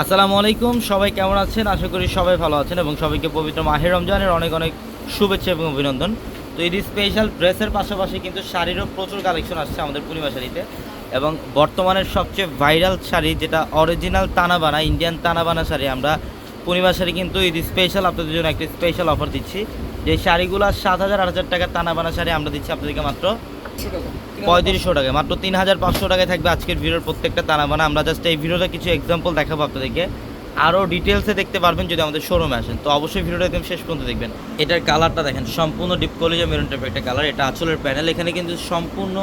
আসসালামু আলাইকুম, সবাই কেমন আছেন? আশা করি সবাই ভালো আছেন এবং সবাইকে পবিত্র মাহের রমজানের অনেক অনেক শুভেচ্ছা এবং অভিনন্দন। তো এই স্পেশাল ড্রেসের পাশাপাশি কিন্তু শাড়িরও প্রচুর কালেকশন আসছে আমাদের পূর্ণিমা শাড়িতে এবং বর্তমানের সবচেয়ে ভাইরাল শাড়ি যেটা অরিজিনাল তানাবানা ইন্ডিয়ান তানাবানা শাড়ি, আমরা পূর্ণিমা শাড়ি কিন্তু ঈদ স্পেশাল আপনাদের জন্য একটি স্পেশাল অফার দিচ্ছি। যে শাড়িগুলো সাত হাজার, আট হাজার টাকার তানাবানা শাড়ি আমরা দিচ্ছি আপনাদেরকে মাত্র পঁয়ত্রিশশো টাকায় মাত্র তিন হাজার পাঁচশো টাকায় থাকবে আজকের ভিডিওর প্রত্যেকটা তানাবানা আমরা জাস্ট এই ভিডিওটা কিছু এক্সাম্পল দেখাবো আপনাদেরকে। আরও ডিটেলসে দেখতে পারবেন যদি আমাদের শোরুমে আসেন। তো অবশ্যই ভিডিওটা একদম শেষ পর্যন্ত দেখবেন। এটার কালারটা দেখেন। সম্পূর্ণ ডিপ কলেজে মেরুন টাইপের একটা কালার এটা আঁচলের প্যানেল এখানে কিন্তু সম্পূর্ণ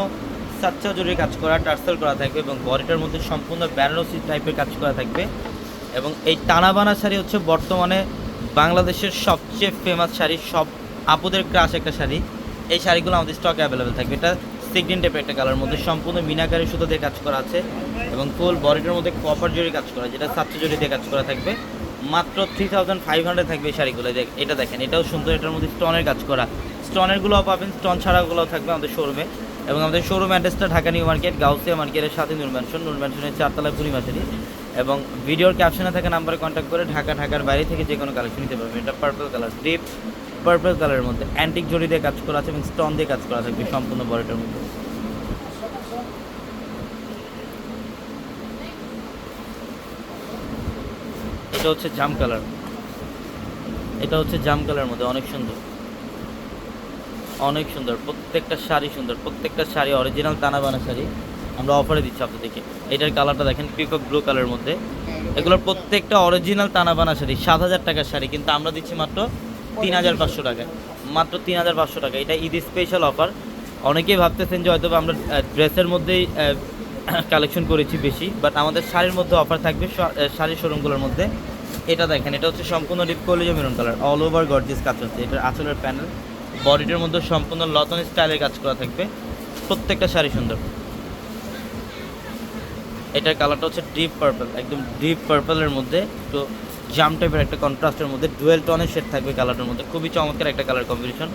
সাচ্চা জুড়ে কাজ করা, টার্সেল করা থাকবে এবং বডিটার মধ্যে সম্পূর্ণ বেনারসি টাইপের কাজ করা থাকবে। এবং এই টানাবানা শাড়ি হচ্ছে বর্তমানে বাংলাদেশের সবচেয়ে ফেমাস শাড়ি। সব আপুদের ক্রাশ একটা শাড়ি। এই শাড়িগুলো আমাদের স্টকে অ্যাভেলেবেল থাকবে। এটা সিগ্রিন টাইপের একটা কালার মধ্যে সম্পূর্ণ মিনাকারি সুতো দিয়ে কাজ করা আছে এবং ফুল বডিটার মধ্যে কপার জড়ি কাজ করা যেটা সাতশো জড়ি দিয়ে কাজ করা থাকবে। মাত্র থ্রি থাউজেন্ড ফাইভ হান্ড্রেড থাকবে এই শাড়িগুলো এটা দেখেন, এটাও সুন্দর, এটার মধ্যে স্টোনের কাজ করা। স্টোনেরগুলোও পাবেন স্টোন ছাড়াগুলোও থাকবে আমাদের শোরুমে এবং আমাদের শোরুম অ্যাড্রেসটা ঢাকা নিউ মার্কেট, গাউসিয়া মার্কেটের সাথে নূর ম্যানশন নূর ম্যানশনের চারতলায় পূর্ণিমা শাড়ি এবং ভিডিওর ক্যাপশনে থাকা নাম্বারে কন্ট্যাক্ট করে ঢাকা, ঢাকার বাইরে থেকে যে কোনো কালেকশন নিতে পারবেন। এটা পার্পল কালার ডিপ পার্পল কালারের মধ্যে। অ্যান্টিক জড়ি দিয়ে কাজ করা আছে এবং স্টোন দিয়ে কাজ করা থাকবে সম্পূর্ণ বডিটার মধ্যে। এটা হচ্ছে জাম কালার এটা হচ্ছে জাম কালার মধ্যে অনেক সুন্দর। অনেক সুন্দর। প্রত্যেকটা শাড়ি সুন্দর। প্রত্যেকটা শাড়ি অরিজিনাল তানাবানা শাড়ি। আমরা অফারে দিচ্ছি আপনাদেরকে। এটার কালারটা দেখেন পিকক ব্লু কালারের মধ্যে। এগুলোর প্রত্যেকটা অরিজিনাল তানাবানা শাড়ি, সাত হাজার টাকার শাড়ি, কিন্তু আমরা দিচ্ছি মাত্র তিন হাজার পাঁচশো টাকায়। মাত্র তিন হাজার পাঁচশো টাকা এটা ঈদ স্পেশাল অফার অনেকেই ভাবতেছেন যে হয়তো আমরা ড্রেসের মধ্যেই কালেকশন করেছি বেশি বাট আমাদের শাড়ির মধ্যে অফার থাকবে শাড়ির শোরুমগুলোর মধ্যে। এটা দেখেন, এটা হচ্ছে সম্পূর্ণ ডিপ কলিজা maroon colour all over gorgeous কাজ হচ্ছে এটার আঁচলের প্যানেল বডিটার মধ্যে সম্পূর্ণ লতন স্টাইলের কাজ করা থাকবে। প্রত্যেকটা শাড়ি সুন্দর। এটার কালারটা হচ্ছে ডিপ পার্পল একদম ডিপ পার্পলের মধ্যে। তো জাম টাইপের একটা কন্ট্রাস্টের মধ্যে ডুয়েল টনের শেড থাকবে কালারটার মধ্যে। খুবই চমৎকার একটা কালার কম্বিনেশন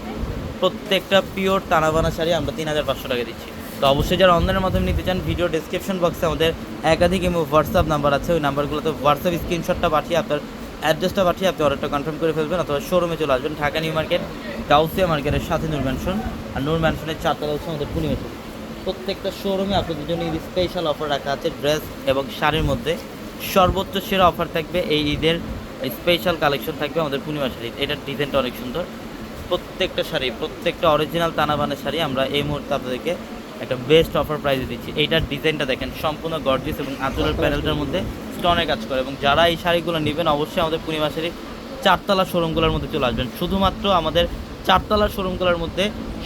প্রত্যেকটা পিওর টানাবানা শাড়ি আমরা তিন হাজার পাঁচশো টাকা দিচ্ছি। তো অবশ্যই যারা অনলাইনের মাধ্যমে নিতে চান ভিডিও ডিসক্রিপশন বক্সে আমাদের একাধিক এবং হোয়াটসঅ্যাপ নাম্বার আছে। ওই নাম্বারগুলোতে হোয়াটসঅ্যাপ স্ক্রিনশটটা পাঠিয়ে আপনার অ্যাড্রেসটা পাঠিয়ে আপনি অর্ডারটা কনফার্ম করে ফেলবেন অথবা শোরুমে চলে আসবেন, ঢাকা নিউ মার্কেট গাউসিয়া মার্কেটের সাথে নূর ম্যানশন আর নূর ম্যানশনের চারতলা হচ্ছে আমাদের পূর্ণিমা প্রত্যেকটা শোরুমে আপনাদের জন্য স্পেশাল অফার রাখা আছে ড্রেস এবং শাড়ির মধ্যে। সর্বোচ্চ সেরা অফার থাকবে এই ঈদের স্পেশাল কালেকশন থাকবে আমাদের পূর্ণিমা শাড়ি। এটার ডিজাইনটা অনেক সুন্দর। প্রত্যেকটা শাড়ি, প্রত্যেকটা অরিজিনাল তানাবানের শাড়ি আমরা এই মুহূর্তে আপনাদেরকে একটা বেস্ট অফার প্রাইসে দিচ্ছি। এইটার ডিজাইনটা দেখেন, সম্পূর্ণ গর্জিয়াস এবং আঁচলের প্যানেলটার মধ্যে স্টোনের কাজ করে এবং যারা এই শাড়িগুলো নেবেন, অবশ্যই আমাদের পূর্ণিমা শাড়ির চারতলা শোরুমগুলোর মধ্যে চলে আসবেন। শুধুমাত্র আমাদের চারতলা শোরুমগুলোর মধ্যে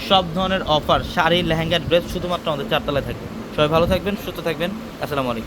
সব ধরনের অফার শাড়ি, লেহেঙ্গা ড্রেস শুধুমাত্র আমাদের চারতলায় থাকবে। সবাই ভালো থাকবেন, সুস্থ থাকবেন। আসসালামু আলাইকুম।